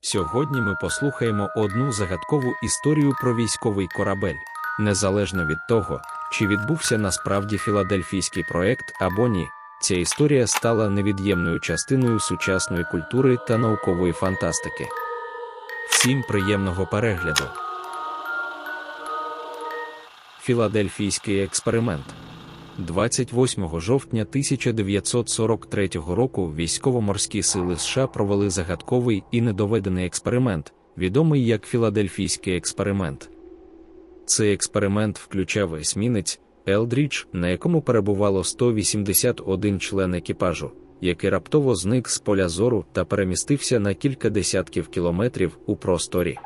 Сьогодні ми послухаємо одну загадкову історію про військовий корабель, незалежно від того, чи відбувся насправді філадельфійський проект або ні. Ця історія стала невід'ємною частиною сучасної культури та наукової фантастики. Всім приємного перегляду. Філадельфійський експеримент. 28 жовтня 1943 року військово-морські сили США провели загадковий і недоведений експеримент, відомий як Філадельфійський експеримент. Цей експеримент включав есмінець Елдрідж, на якому перебувало 181 член екіпажу, який раптово зник з поля зору та перемістився на кілька десятків кілометрів у просторі.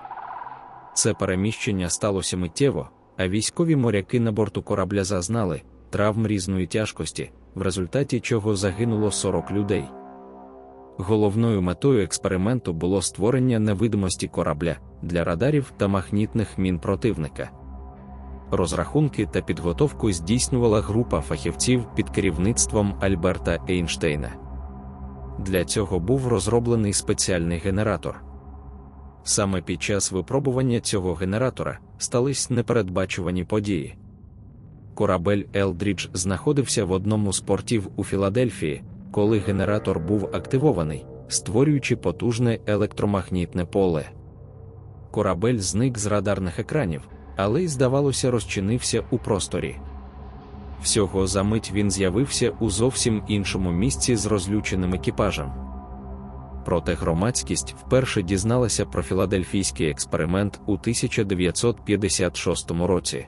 Це переміщення сталося миттєво, а військові моряки на борту корабля зазнали травм різної тяжкості, в результаті чого загинуло 40 людей. Головною метою експерименту було створення невидимості корабля для радарів та магнітних мін противника. Розрахунки та підготовку здійснювала група фахівців під керівництвом Альберта Ейнштейна. Для цього був розроблений спеціальний генератор. Саме під час випробування цього генератора стались непередбачувані події. Корабель Елдрідж знаходився в одному з портів у Філадельфії, коли генератор був активований, створюючи потужне електромагнітне поле. Корабель зник з радарних екранів, але й, здавалося, розчинився у просторі. Всього за мить він з'явився у зовсім іншому місці з розлюченим екіпажем. Проте громадськість вперше дізналася про філадельфійський експеримент у 1956 році.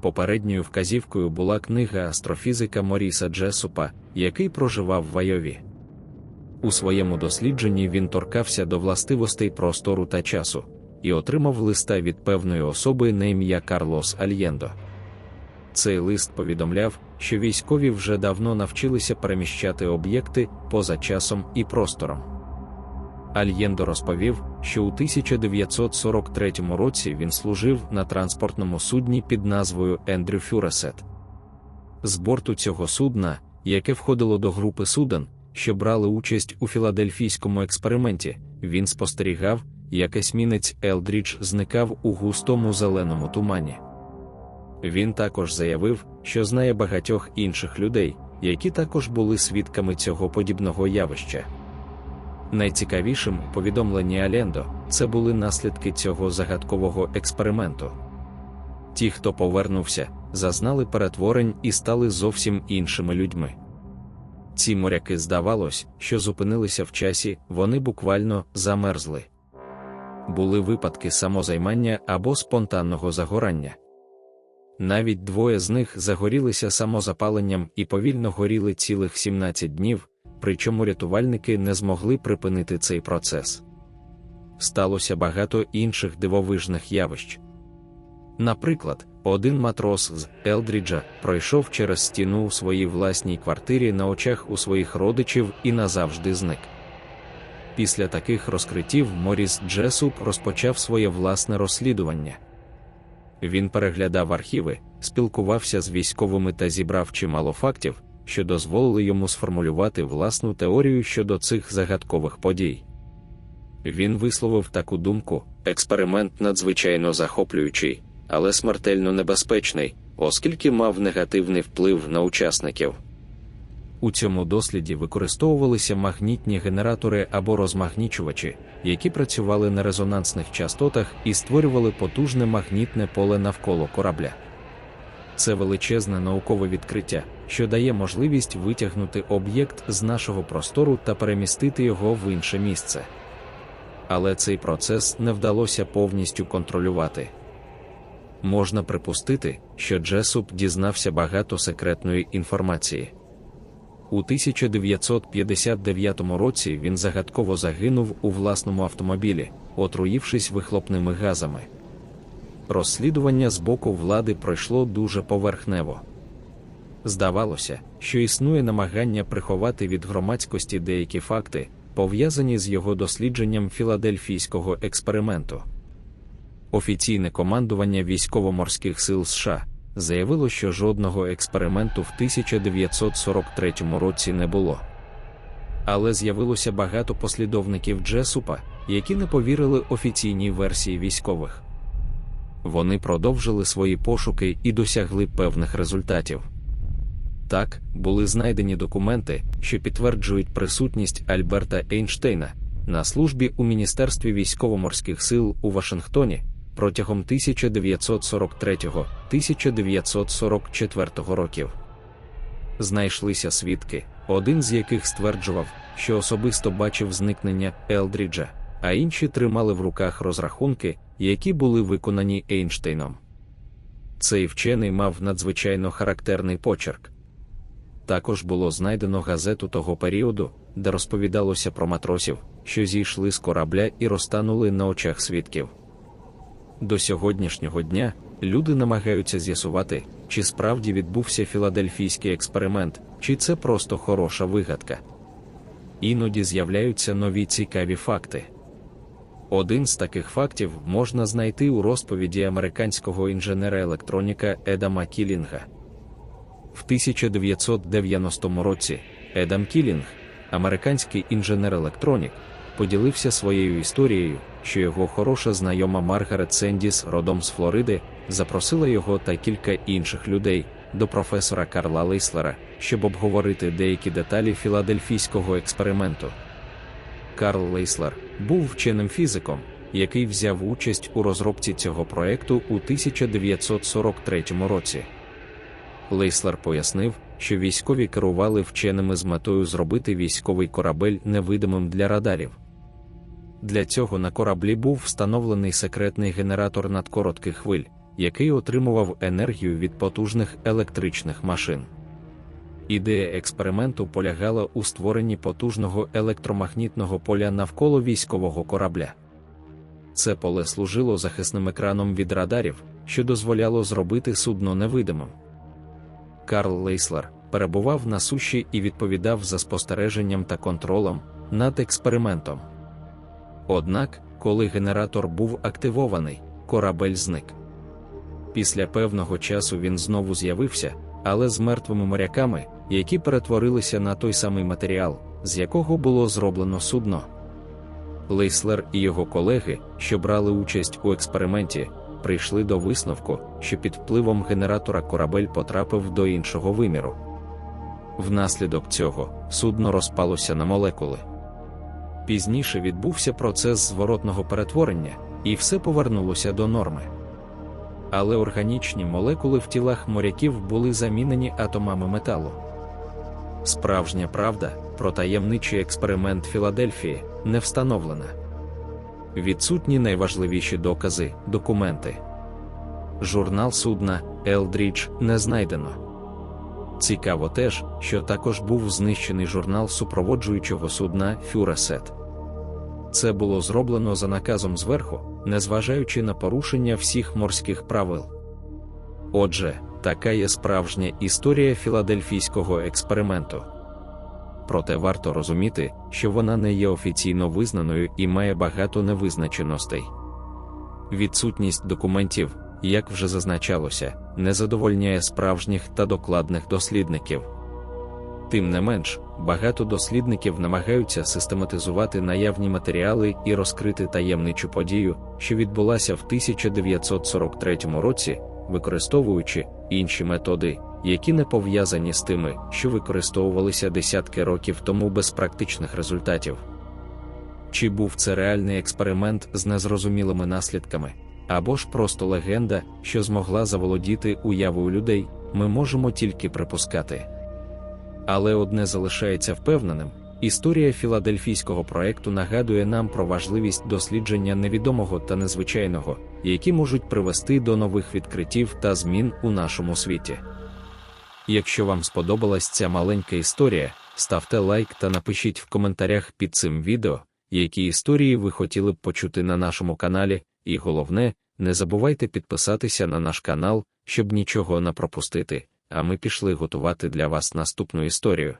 Попередньою вказівкою була книга астрофізика Моріса Джесупа, який проживав в Айові. У своєму дослідженні він торкався до властивостей простору та часу і отримав листа від певної особи на ім'я Карлос Альєндо. Цей лист повідомляв, що військові вже давно навчилися переміщати об'єкти поза часом і простором. Альєндо розповів, що у 1943 році він служив на транспортному судні під назвою Ендрю Фюресет. З борту цього судна, яке входило до групи суден, що брали участь у філадельфійському експерименті, він спостерігав, як есмінець Елдрідж зникав у густому зеленому тумані. Він також заявив, що знає багатьох інших людей, які також були свідками цього подібного явища. Найцікавішим у повідомленні Алендо це були наслідки цього загадкового експерименту. Ті, хто повернувся, зазнали перетворень і стали зовсім іншими людьми. Ці моряки здавалось, що зупинилися в часі, вони буквально замерзли. Були випадки самозаймання або спонтанного загорання. Навіть двоє з них загорілися самозапаленням і повільно горіли цілих 17 днів, причому рятувальники не змогли припинити цей процес. Сталося багато інших дивовижних явищ. Наприклад, один матрос з Елдріджа пройшов через стіну у своїй власній квартирі на очах у своїх родичів і назавжди зник. Після таких розкриттів Моріс Джесуп розпочав своє власне розслідування. Він переглядав архіви, спілкувався з військовими та зібрав чимало фактів, що дозволили йому сформулювати власну теорію щодо цих загадкових подій. Він висловив таку думку: експеримент надзвичайно захоплюючий, але смертельно небезпечний, оскільки мав негативний вплив на учасників. У цьому досліді використовувалися магнітні генератори або розмагнічувачі, які працювали на резонансних частотах і створювали потужне магнітне поле навколо корабля. Це величезне наукове відкриття, що дає можливість витягнути об'єкт з нашого простору та перемістити його в інше місце. Але цей процес не вдалося повністю контролювати. Можна припустити, що Джесуп дізнався багато секретної інформації. У 1959 році він загадково загинув у власному автомобілі, отруївшись вихлопними газами. Розслідування з боку влади пройшло дуже поверхнево. Здавалося, що існує намагання приховати від громадськості деякі факти, пов'язані з його дослідженням філадельфійського експерименту. Офіційне командування військово-морських сил США заявило, що жодного експерименту в 1943 році не було. Але з'явилося багато послідовників Джесупа, які не повірили офіційній версії військових. Вони продовжили свої пошуки і досягли певних результатів. Так, були знайдені документи, що підтверджують присутність Альберта Ейнштейна на службі у Міністерстві військово-морських сил у Вашингтоні протягом 1943-1944 років. Знайшлися свідки, один з яких стверджував, що особисто бачив зникнення Елдріджа, а інші тримали в руках розрахунки, які були виконані Ейнштейном. Цей вчений мав надзвичайно характерний почерк. Також було знайдено газету того періоду, де розповідалося про матросів, що зійшли з корабля і розтанули на очах свідків. До сьогоднішнього дня люди намагаються з'ясувати, чи справді відбувся філадельфійський експеримент, чи це просто хороша вигадка. Іноді з'являються нові цікаві факти. Один з таких фактів можна знайти у розповіді американського інженера-електроніка Едама Кілінга. В 1990 році Едам Кілінг, американський інженер-електронік, поділився своєю історією, що його хороша знайома Маргарет Сендіс, родом з Флориди, запросила його та кілька інших людей до професора Карла Лейслера, щоб обговорити деякі деталі філадельфійського експерименту. Карл Лейслер був вченим фізиком, який взяв участь у розробці цього проекту у 1943 році. Лейслер пояснив, що військові керували вченими з метою зробити військовий корабель невидимим для радарів. Для цього на кораблі був встановлений секретний генератор надкоротких хвиль, який отримував енергію від потужних електричних машин. Ідея експерименту полягала у створенні потужного електромагнітного поля навколо військового корабля. Це поле служило захисним екраном від радарів, що дозволяло зробити судно невидимим. Карл Лейслер перебував на суші і відповідав за спостереженням та контролем над експериментом. Однак, коли генератор був активований, корабель зник. Після певного часу він знову з'явився, але з мертвими моряками, які перетворилися на той самий матеріал, з якого було зроблено судно. Лейслер і його колеги, що брали участь у експерименті, прийшли до висновку, що під впливом генератора корабель потрапив до іншого виміру. Внаслідок цього судно розпалося на молекули. Пізніше відбувся процес зворотного перетворення, і все повернулося до норми. Але органічні молекули в тілах моряків були замінені атомами металу. Справжня правда про таємничий експеримент Філадельфії не встановлена. Відсутні найважливіші докази, документи. Журнал судна Елдрідж не знайдено. Цікаво теж, що також був знищений журнал супроводжуючого судна Фюресет. Це було зроблено за наказом зверху, незважаючи на порушення всіх морських правил. Отже, така є справжня історія філадельфійського експерименту. Проте варто розуміти, що вона не є офіційно визнаною і має багато невизначеностей. Відсутність документів, як вже зазначалося, не задовольняє справжніх та докладних дослідників. Тим не менш, багато дослідників намагаються систематизувати наявні матеріали і розкрити таємничу подію, що відбулася в 1943 році, використовуючи інші методи, які не пов'язані з тими, що використовувалися десятки років тому без практичних результатів. Чи був це реальний експеримент з незрозумілими наслідками, або ж просто легенда, що змогла заволодіти уявою людей, ми можемо тільки припускати. Але одне залишається впевненим: історія філадельфійського проекту нагадує нам про важливість дослідження невідомого та незвичайного, які можуть привести до нових відкриттів та змін у нашому світі. Якщо вам сподобалась ця маленька історія, ставте лайк та напишіть в коментарях під цим відео, які історії ви хотіли б почути на нашому каналі, і головне, не забувайте підписатися на наш канал, щоб нічого не пропустити а ми пішли готувати для вас наступну історію.